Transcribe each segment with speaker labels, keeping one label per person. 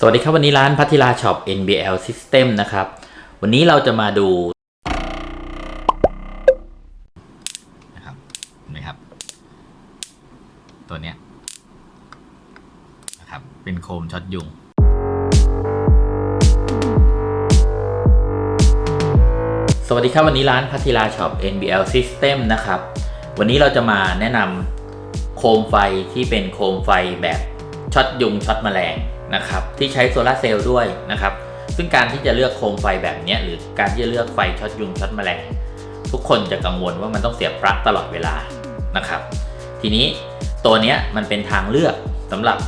Speaker 1: สวัสดีครับ วันนี้ร้านพัทิลาช็อป NBL System นะครับ วันนี้เราจะมาดูนะครับเห็นไหมครับ ตัวเนี้ยนะครับ เป็นโคมช็อตยุง สวัสดีครับ วันนี้ร้านพัทิลาช็อป NBL System นะครับ วันนี้เราจะมาแนะนำโคมไฟที่เป็นโคมไฟแบบ ช็อตยุงช็อตแมลงนะครับที่ใช้โซลาเซลล์ด้วยนะครับซึ่งการที่จะเลือกโคมไฟแบบนี้หรือการที่จะเลือกไฟช็อตยุงช็อตแมลง ทุกคนจะกังวลว่ามันต้องเสียบปลั๊กตลอดเวลานะครับ ทีนี้ตัวนี้มันเป็นทางเลือกสำหรับ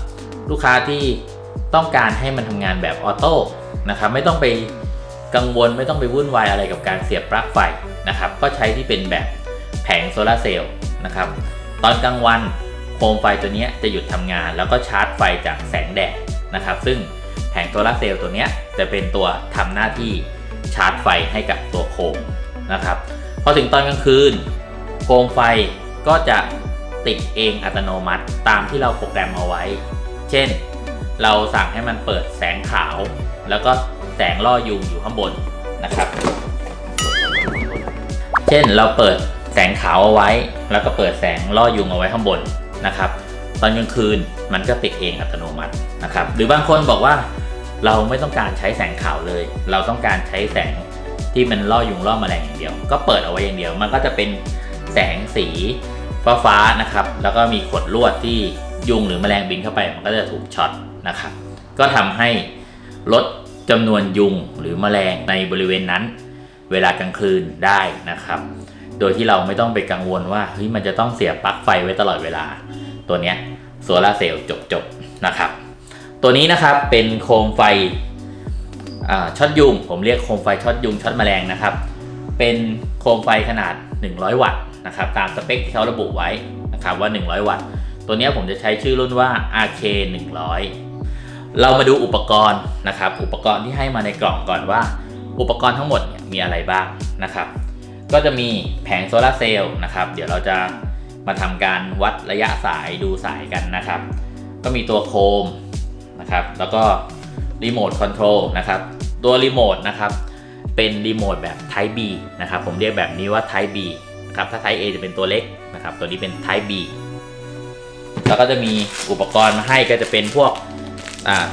Speaker 1: ลูกค้าที่ต้องการให้มันทำงานแบบออโต้นะครับไม่ต้องไปกังวลไม่ต้องไปวุ่นวายอะไรกับการเสียบปลั๊กไฟนะครับ ก็ใช้ที่เป็นแบบแผงโซลาเซลล์นะครับ ตอนกลางวัน โคมไฟตัวนี้จะหยุดทำงาน แล้วก็ชาร์จไฟจากแสงแดดนะครับ ซึ่งแผงโซลาร์เซลล์ตัวนี้จะเป็นตัวทำหน้าที่ชาร์จไฟให้กับตัวโคมนะครับพอถึงตอนกลางคืนโคมไฟก็จะติดเองอัตโนมัติตามที่เราโปรแกรมเอาไว้ เช่น เราสั่งให้มันเปิดแสงขาว แล้วก็แสงล่อยุงอยู่ข้างบนนะครับ เช่นเราเปิดแสงขาวเอาไว้ แล้วก็เปิดแสงล่อยุงเอาไว้ข้างบน นะครับตอนกลางคืนมันก็ติดเองอัตโนมัตินะครับหรือบางคนบอกว่าเราไม่ต้องการใช้แสงขาวเลย เราต้องการใช้แสงที่มันล่อยุงล่อแมลงอย่างเดียว ก็เปิดเอาไว้อย่างเดียว มันก็จะเป็นแสงสีฟ้าฟ้าๆนะครับ แล้วก็มีขดลวดที่ยุงหรือแมลงบินเข้าไป มันก็จะถูกช็อตนะครับ ก็ทำให้ลดจำนวนยุงหรือแมลงในบริเวณนั้น เวลากลางคืนได้นะครับ โดยที่เราไม่ต้องไปกังวลว่าเฮ้ยมันจะต้องเสียบปลั๊กไฟไว้ตลอดเวลา ตัวเนี้ยโซลาเซลล์จบๆนะครับ ตัวนี้นะครับเป็นโคมไฟอช็อตยุง ผมเรียกโคมไฟช็อตยุงช็อตแมลงนะครับ เป็นโคมไฟขนาด 100 วัตต์นะครับตามสเปคที่เขาระบุไว้นะครับว่า 100 วัตต์ ตัวนี้ผมจะใช้ชื่อรุ่นว่า RK 100 เรามาดูอุปกรณ์นะครับ อุปกรณ์ที่ให้มาในกล่องก่อนว่า อุปกรณ์ทั้งหมดมีอะไรบ้างนะครับ ก็จะมีแผงโซลาร์เซลล์นะครับ เดี๋ยวเราจะมาทำการวัดระยะสายดูสายกันนะครับ ก็มีตัวโคมนะครับ แล้วก็รีโมทคอนโทรลนะครับ ตัวรีโมทนะครับเป็นรีโมทแบบ Type B นะครับ ผมเรียกแบบนี้ว่า Type B นะครับ ถ้า Type A จะเป็นตัวเล็กนะครับ ตัวนี้เป็น Type B แล้วก็จะมีอุปกรณ์มาให้ก็จะเป็นพวก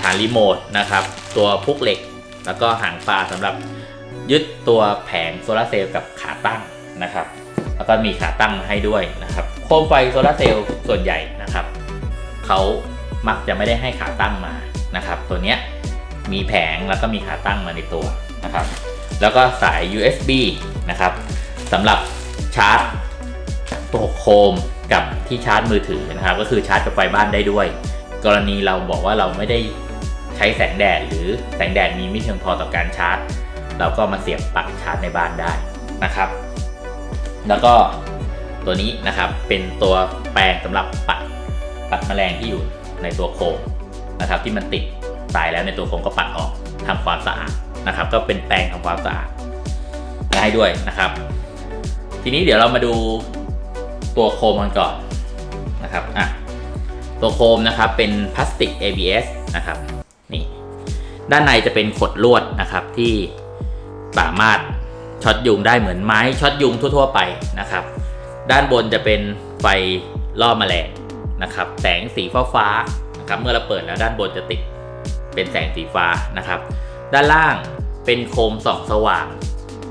Speaker 1: ฐานรีโมทนะครับ ตัวพุกเหล็ก แล้วก็หางปลาสำหรับ ยึดตัวแผงโซลาร์เซลล์กับขาตั้งนะครับ แล้วก็มีขาตั้งมาให้ด้วยนะครับ โคมไฟโซลาร์เซลล์ส่วนใหญ่นะครับเขามักจะไม่ได้ให้ขาตั้งมานะครับ ตัวเนี้ยมีแผงแล้วก็มีขาตั้งมาในตัวนะครับ แล้วก็สาย USB นะครับสำหรับชาร์จตัวโคมกับที่ชาร์จมือถือนะครับ ก็คือชาร์จกับไฟบ้านได้ด้วย กรณีเราบอกว่าเราไม่ได้ใช้แสงแดดหรือแสงแดดมีไม่เพียงพอต่อการชาร์จ เราก็มาเสียบปลั๊กชาร์จในบ้านได้นะครับ แล้วก็ตัวนี้นะครับเป็นตัวแปรงสำหรับปัดปัดแมลงที่อยู่ในตัวโคมนะครับ ที่มันติดสายแล้วในตัวโคมก็ปัดออกทำความสะอาดนะครับ ก็เป็นแปรงทำความสะอาดมาให้ด้วยนะครับ ทีนี้เดี๋ยวเรามาดูตัวโคมกันก่อนนะครับอะตัวโคมนะครับเป็นพลาสติก ABS นะครับนี่ด้านในจะเป็นขดลวดนะครับที่ สามารถช็อตยุงได้เหมือนไม้ช็อตยุงทั่ว ๆ ไปนะครับ ด้านบนจะเป็นไฟล่อแมลงนะครับ แสงสีฟ้าๆนะครับ เมื่อเราเปิดแล้วด้านบนจะติดเป็นแสงสีฟ้านะครับ ด้านล่างเป็นโคมส่องสว่าง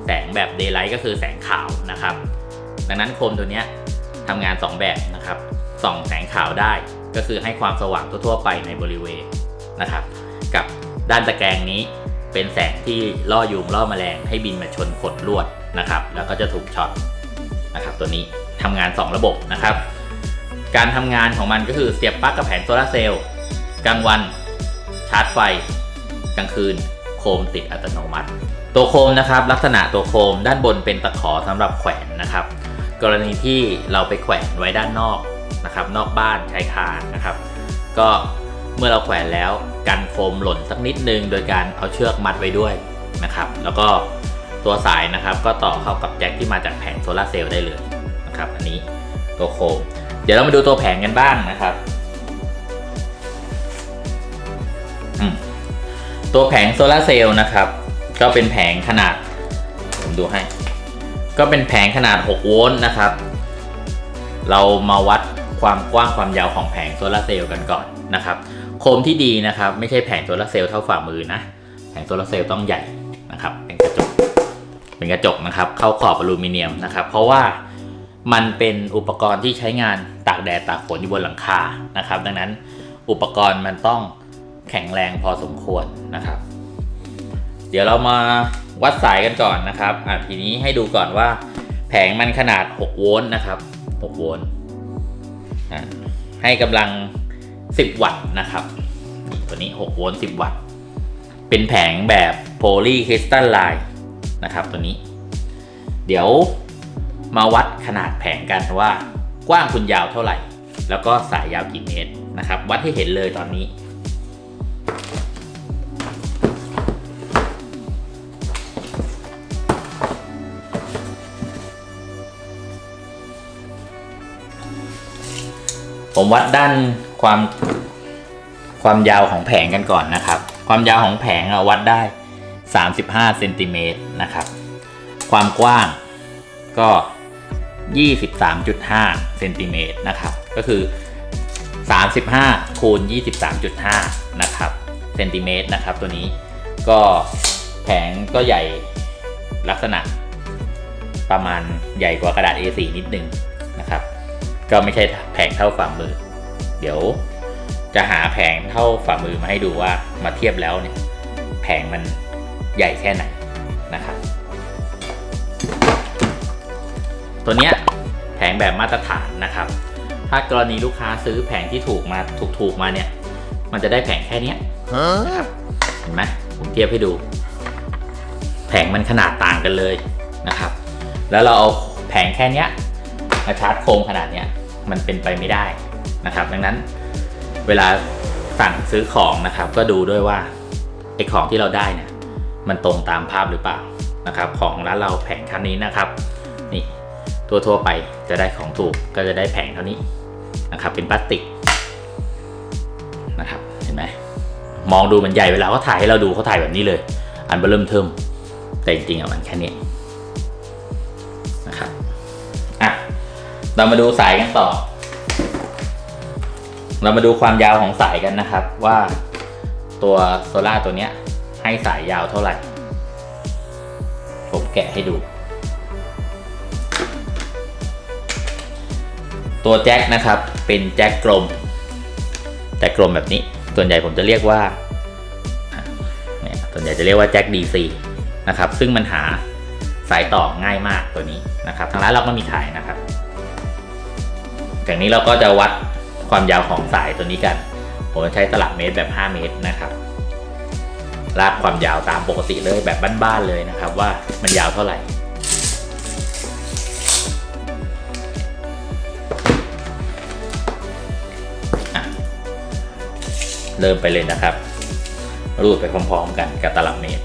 Speaker 1: แสงแบบเดย์ไลท์ก็คือแสงขาวนะครับ ดังนั้นโคมตัวนี้ทำงาน 2 แบบนะครับส่องแสงขาวได้ก็คือให้ความสว่างทั่วๆไปในบริเวณนะครับ กับด้านตะแกรงนี้ เป็นแสงที่ล่อยุงล่อแมลงให้บินมาชนขดลวดนะครับ แล้วก็จะถูกช็อตนะครับ ตัวนี้ทำงาน 2 ระบบนะครับ การทำงานของมันก็คือเสียบปลั๊กกับแผงโซลาร์เซลล์กลางวันชาร์จไฟ กลางคืนโคมติดอัตโนมัติ ตัวโคมนะครับ ลักษณะตัวโคมด้านบนเป็นตะขอสำหรับแขวนนะครับ กรณีที่เราไปแขวนไว้ด้านนอกนะครับ นอกบ้านชายคานะครับ ก็เมื่อเราแขวนแล้ว กันโคมหล่นสักนิดนึง โดยการเอาเชือกมัดไว้ด้วยนะครับ แล้วก็ตัวสายนะครับก็ต่อเข้ากับแจ็คที่มาจากแผงโซลาเซลล์ได้เลยนะครับอันนี้ตัวโคม เดี๋ยวเรามาดูตัวแผงกันบ้างนะครับตัวแผงโซลาเซลล์นะครับ ก็เป็นแผงขนาดผมดูให้ ก็เป็นแผงขนาด 6 โวลต์นะครับ เรามาวัดความกว้างความยาวของแผงโซลาเซลล์กันก่อนนะครับ คมที่ดีนะครับ ไม่ใช่แผงโซลาร์เซลล์เท่าฝ่ามือนะ แผงโซลาร์เซลล์ต้องใหญ่นะครับ เป็นกระจก เป็นกระจกนะครับ เข้าขอบอลูมิเนียมนะครับ เพราะว่ามันเป็นอุปกรณ์ที่ใช้งานตากแดดตากฝนอยู่บนหลังคานะครับ ดังนั้นอุปกรณ์มันต้องแข็งแรงพอสมควรนะครับ เดี๋ยวเรามาวัดสายกันก่อนนะครับอะทีนี้ให้ดูก่อนว่า แผงมันขนาด 6 โวลต์นะครับ 6 โวลต์ให้กำลัง 10 วัตต์นะครับ ตัวนี้ 6 โวลต์ 10 วัตต์ เป็นแผงแบบโพลีคริสตัลไลน์นะครับตัวนี้ เดี๋ยวมาวัดขนาดแผงกันว่ากว้างคุณยาวเท่าไหร่ แล้วก็สายยาวกี่เมตรนะครับ วัดให้เห็นเลยตอนนี้ ผมวัดด้านความ ความยาวของแผงกันก่อนนะครับ ความยาวของแผงวัดได้ 35เซนติเมตรนะครับ ความกว้างก็ 23.5เซนติเมตรนะครับ ก็คือ 35คูณ23.5นะครับเซนติเมตรนะครับ ตัวนี้ก็แผงก็ใหญ่ลักษณะ ประมาณใหญ่กว่ากระดาษ A4 นิดนึงนะครับ ก็ไม่ใช่แผงเท่าฝ่ามือ เดี๋ยว จะหาแผงเท่าฝ่ามือมาให้ดูว่ามาเทียบแล้วเนี่ยแผงมันใหญ่แค่ไหนนะครับตัวเนี้ยแผงแบบมาตรฐานนะครับ ถ้ากรณีลูกค้าซื้อแผงที่ถูกมาถูกๆมาเนี่ย มันจะได้แผงแค่เนี้ยนะครับเห็นไหมผมเทียบให้ดู แผงมันขนาดต่างกันเลยนะครับ แล้วเราเอาแผงแค่เนี้ยมาชาร์จโคมขนาดเนี้ยมันเป็นไปไม่ได้นะครับ ดังนั้น เวลาสั่งซื้อของนะครับ ก็ดูด้วยว่าไอของที่เราได้เนี่ยมันตรงตามภาพหรือเปล่านะครับ ของร้านเราแผงคันนี้นะครับ นี่ตัวทั่วไปจะได้ของถูกก็จะได้แผงเท่านี้นะครับ เป็นพลาสติกนะครับเห็นไหมมองดูมันใหญ่เวลาเขาถ่ายให้เราดูเขาถ่ายแบบนี้เลย อันเบริ่มเทิมแต่จริงๆอะมันแค่นี้นะครับอะเรามาดูสายกันต่อ เรามาดูความยาวของสายกันนะครับ ว่าตัวโซล่าตัวเนี้ย ให้สายยาวเท่าไหร่ ผมแกะให้ดู ตัวแจ็คนะครับเป็นแจ็คกลมแจ็คกลมแบบนี้ ส่วนใหญ่ผมจะเรียกว่าเนี่ยส่วนใหญ่จะเรียกว่าแจ็ค DC นะครับ ซึ่งมันหาสายต่อง่ายมากตัวนี้นะครับ ทางร้านเราก็มีขายนะครับจากนี้เราก็จะวัด ความยาวของสายตัวนี้กัน ผมจะใช้ตลับเมตรแบบ 5 เมตรนะครับ ลากความยาวตามปกติเลยแบบบ้านๆเลยนะครับ ว่ามันยาวเท่าไหร่เริ่มไปเลยนะครับ รูดไปพร้อมๆกันกับตลับเมตร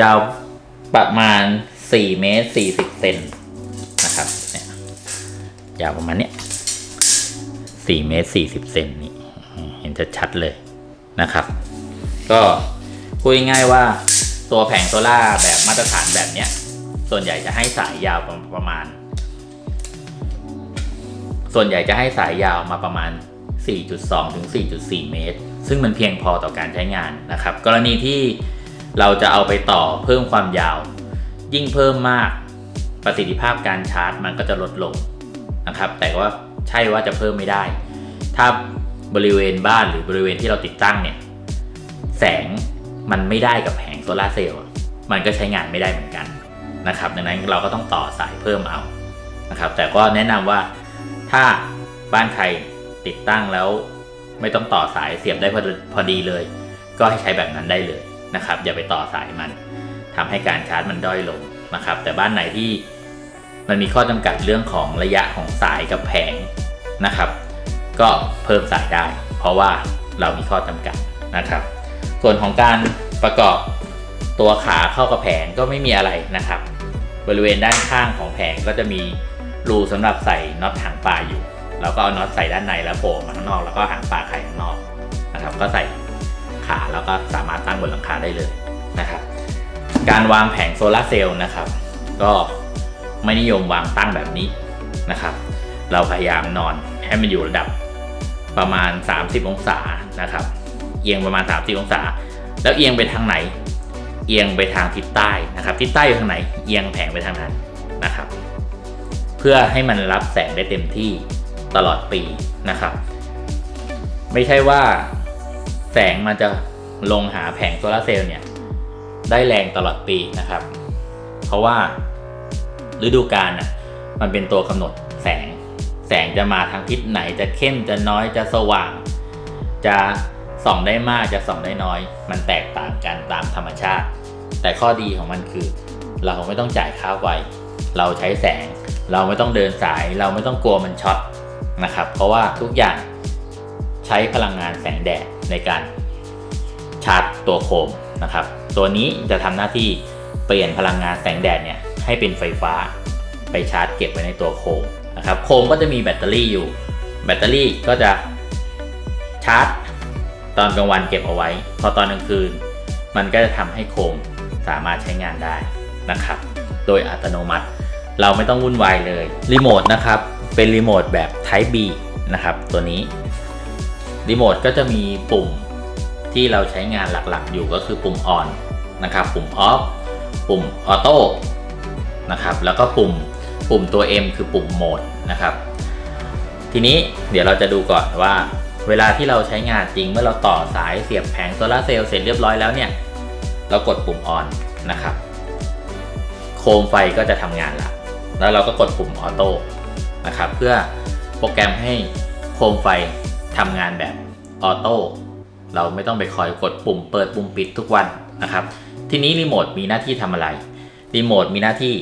Speaker 1: ยาวประมาณ 4 เมตร 40 เซนนะครับเนี่ยยาวประมาณเนี้ย4เมตร 40 เซนนี่เห็นจะชัดเลยนะครับ ก็พูดง่ายๆว่าตัวแผงโซล่าแบบมาตรฐานแบบเนี้ย ส่วนใหญ่จะให้สายยาวประมาณ ส่วนใหญ่จะให้สายยาวมาประมาณ 4.2 ถึง 4.4 เมตร ซึ่งมันเพียงพอต่อการใช้งานนะครับ กรณีที่ เราจะเอาไปต่อเพิ่มความยาว ยิ่งเพิ่มมากประสิทธิภาพการชาร์จมันก็จะลดลงนะครับ แต่ว่าใช่ว่าจะเพิ่มไม่ได้ ถ้าบริเวณบ้านหรือบริเวณที่เราติดตั้งเนี่ย แสงมันไม่ได้กับแผงโซลาเซลล์มันก็ใช้งานไม่ได้เหมือนกันนะครับ ดังนั้นเราก็ต้องต่อสายเพิ่มเอานะครับ แต่ก็แนะนำว่าถ้าบ้านใครติดตั้งแล้ว ไม่ต้องต่อสายเสียบได้พอพอดีเลย ก็ให้ใช้แบบนั้นได้เลย นะครับ อย่าไปต่อสายมันทำให้การชาร์จมันด้อยลงนะครับ แต่บ้านไหนที่มันมีข้อจำกัดเรื่องของระยะของสายกับแผงนะครับ ก็เพิ่มสายได้ เพราะว่าเรามีข้อจำกัดนะครับ ส่วนของการประกอบตัวขาเข้ากับแผงก็ไม่มีอะไรนะครับ บริเวณด้านข้างของแผงก็จะมีรูสำหรับใส่น็อตหางปลาอยู่ เราก็เอาน็อตใส่ด้านในแล้วโผล่มาข้างนอกแล้วก็หางปลาไข่ข้างนอกนะครับ ก็ใส่ ขาแล้วก็สามารถตั้งบนหลังคาได้เลยนะครับ การวางแผงโซลาร์เซลล์นะครับ ก็ไม่นิยมวางตั้งแบบนี้นะครับ เราพยายามนอนให้มันอยู่ระดับประมาณ 30 องศานะครับ เอียงประมาณ 30 องศา แล้วเอียงไปทางไหน เอียงไปทางทิศใต้นะครับทิศใต้อยู่ทางไหน เอียงแผงไปทางนั้นนะครับ เพื่อให้มันรับแสงได้เต็มที่ตลอดปีนะครับ ไม่ใช่ว่า แสงมันจะลงหาแผงโซลาร์เซลล์เนี่ย ได้แรงตลอดปีนะครับ เพราะว่าฤดูกาลน่ะมันเป็นตัวกำหนดแสง แสงจะมาทางทิศไหนจะเข้มจะน้อยจะสว่าง จะส่องได้มากจะส่องได้น้อย มันแตกต่างกันตามธรรมชาติ แต่ข้อดีของมันคือ เราไม่ต้องจ่ายค่าไฟเราใช้แสง เราไม่ต้องเดินสาย เราไม่ต้องกลัวมันช็อตนะครับ เพราะว่าทุกอย่างใช้พลังงานแสงแดด ในการชาร์จตัวโคมนะครับ ตัวนี้จะทำหน้าที่เปลี่ยนพลังงานแสงแดดเนี่ยให้เป็นไฟฟ้าไปชาร์จเก็บไว้ในตัวโคมนะครับ โคมก็จะมีแบตเตอรี่อยู่ แบตเตอรี่ก็จะชาร์จตอนกลางวันเก็บเอาไว้ พอตอนกลางคืน มันก็จะทำให้โคมสามารถใช้งานได้นะครับ โดยอัตโนมัติเราไม่ต้องวุ่นวายเลย รีโมทนะครับ เป็นรีโมทแบบ Type B นะครับ ตัวนี้ รีโมทก็จะมีปุ่มที่เราใช้งานหลักๆ อยู่ก็คือปุ่ม on นนะครับปุ่ม off ปุ่ม auto นะครับแล้วก็ปุ่มปุ่มตัว M คือปุ่มโหมดนะครับทีนี้เดี๋ยวเราจะดูก่อนว่า เวลาที่เราใช้งานจริงเมื่อเราต่อสายเสียบแผงโซลาเซลล์เสร็จเรียบร้อยแล้วเนี่ยเรากดปุ่ม on นะครับโคมไฟก็จะทำงานละแล้วเราก็กดปุ่มออโต้นะครับเพื่อโปรแกรมให้โคมไฟ ทำงานแบบออโต้เราไม่ต้องไปคอยกดปุ่มเปิดปุ่มปิดทุกวันนะครับ ทีนี้รีโมทมีหน้าที่ทำอะไร รีโมทมีหน้าที่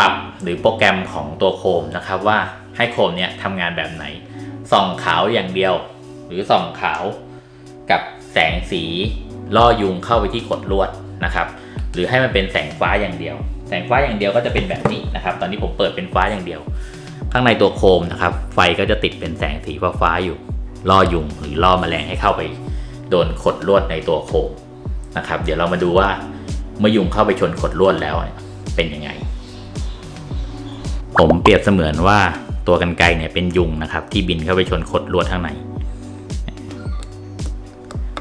Speaker 1: ปรับหรือโปรแกรมของตัวโคมนะครับว่าให้โคมเนี่ยทำงานแบบไหน ส่องขาวอย่างเดียว หรือส่องขาวกับแสงสีล่อยุงเข้าไปที่ขดลวดนะครับ หรือให้มันเป็นแสงฟ้าอย่างเดียว แสงฟ้าอย่างเดียวก็จะเป็นแบบนี้นะครับ ตอนนี้ผมเปิดเป็นฟ้าอย่างเดียว ข้างในตัวโคมนะครับ ไฟก็จะติดเป็นแสงสีฟ้าๆอยู่ ล่อยุงหรือล่อแมลงให้เข้าไปโดนขดลวดในตัวโคมนะครับ เดี๋ยวเรามาดูว่าเมื่อยุงเข้าไปชนขดลวดแล้วเป็นยังไง ผมเปรียบเสมือนว่าตัวกันไกรเนี่ยเป็นยุงนะครับ ที่บินเข้าไปชนขดลวดข้างใน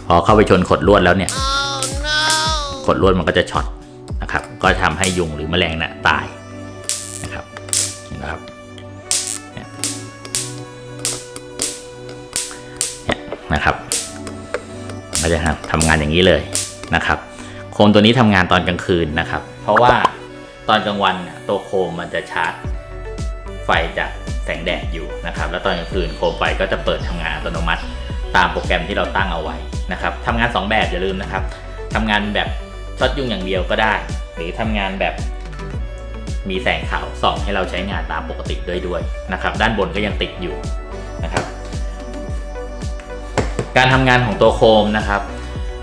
Speaker 1: พอเข้าไปชนขดลวดแล้วเนี่ยขดลวดมันก็จะช็อตนะครับ ก็ทำให้ยุงหรือแมลงน่ะตาย นะครับก็จะทำงานอย่างนี้เลยนะครับโคมตัวนี้ทำงานตอนกลางคืนนะครับ เพราะว่าตอนกลางวันตัวโคมมันจะชาร์จไฟจากแสงแดดอยู่นะครับ แล้วตอนกลางคืนโคมไฟก็จะเปิดทำงานอัตโนมัติ ตามโปรแกรมที่เราตั้งเอาไว้นะครับทำงาน 2 แบบอย่าลืมนะครับทำงานแบบช็อตยุงอย่างเดียวก็ได้ หรือทำงานแบบมีแสงขาวส่องให้เราใช้งานตามปกติด้วยด้วยนะครับ ด้านบนก็ยังติดอยู่นะครับ การทำงานของตัวโคมนะครับ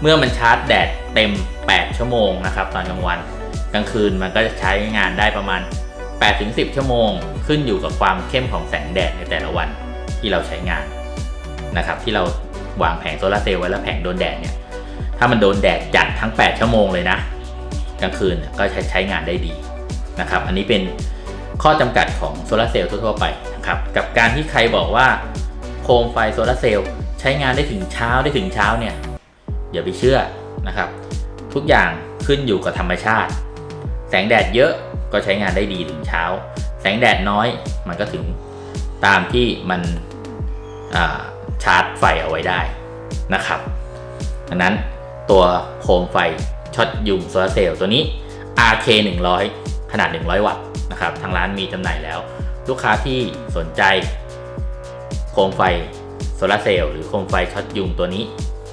Speaker 1: เมื่อมันชาร์จแดดเต็ม 8 ชั่วโมงนะครับตอนกลางวันกลางคืนมันก็จะใช้งานได้ประมาณ 8-10 ชั่วโมง ขึ้นอยู่กับความเข้มของแสงแดดในแต่ละวันที่เราใช้งานนะครับ ที่เราวางแผงโซลาร์เซลล์ไว้แล้วแผงโดนแดดเนี่ยถ้ามันโดนแดดจัดทั้ง 8 ชั่วโมงเลยนะกลางคืนก็ใช้ใช้งานได้ดีนะครับ อันนี้เป็นข้อจำกัดของโซลาร์เซลล์ทั่วๆไปนะครับกับการที่ใครบอกว่าโคมไฟโซลาร์เซลล์ ช้งานได้ถึงเช้าได้ถึงเช้าเนี่ยอย่าไปเชื่อนะครับ ทุกอย่างขึ้นอยู่กับธรรมชาติ แสงแดดเยอะก็ใช้งานได้ดีถึงเช้า แสงแดดน้อยมันก็ถึงตามที่มันชาร์จไฟเอาไว้ได้นะครับดังนั้นตัวโคมไฟช็อตยุงโซลาร์เซลล์ตัวนี้ RK 100ขนาด 100 วัตต์นะครับทางร้านมีจำหน่ายแล้ว ลูกค้าที่สนใจโคมไฟ ลาร์เซลล์หรือโคมไฟช็อตยุงตัวนี้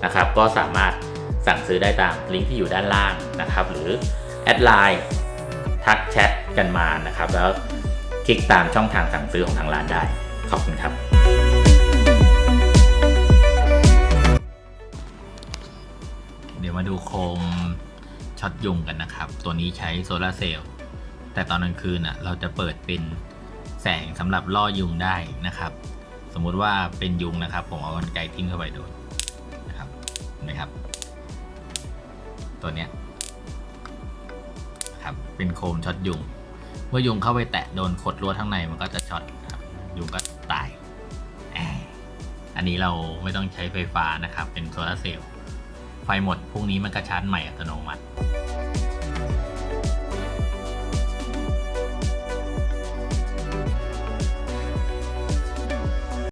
Speaker 1: นะครับ ก็สามารถสั่งซื้อได้ตามลิงก์ที่อยู่ด้านล่างนะครับ หรือแอดไลน์ทักแชทกันมานะครับ แล้วคลิกตามช่องทางสั่งซื้อของทางร้านได้ ขอบคุณครับ เดี๋ยวมาดูโคมช็อตยุงกันนะครับ ตัวนี้ใช้โซลาร์เซลล์แต่ตอนกลางคืนอะเราจะเปิดเป็นแสงสำหรับล่อยุงได้นะครับ สมมุติว่าเป็นยุงนะครับ ผมเอากรรไกรทิ้งเข้าไปโดนนะครับเห็นไหมครับ ตัวเนี้ยครับเป็นโคมช็อตยุง เมื่อยุงเข้าไปแตะโดนขดลวดข้างในมันก็จะช็อตครับยุงก็ตาย อันนี้เราไม่ต้องใช้ไฟฟ้านะครับ เป็นโซลาเซลล์ไฟหมดพรุ่งนี้มันก็ชาร์จใหม่อัตโนมัติ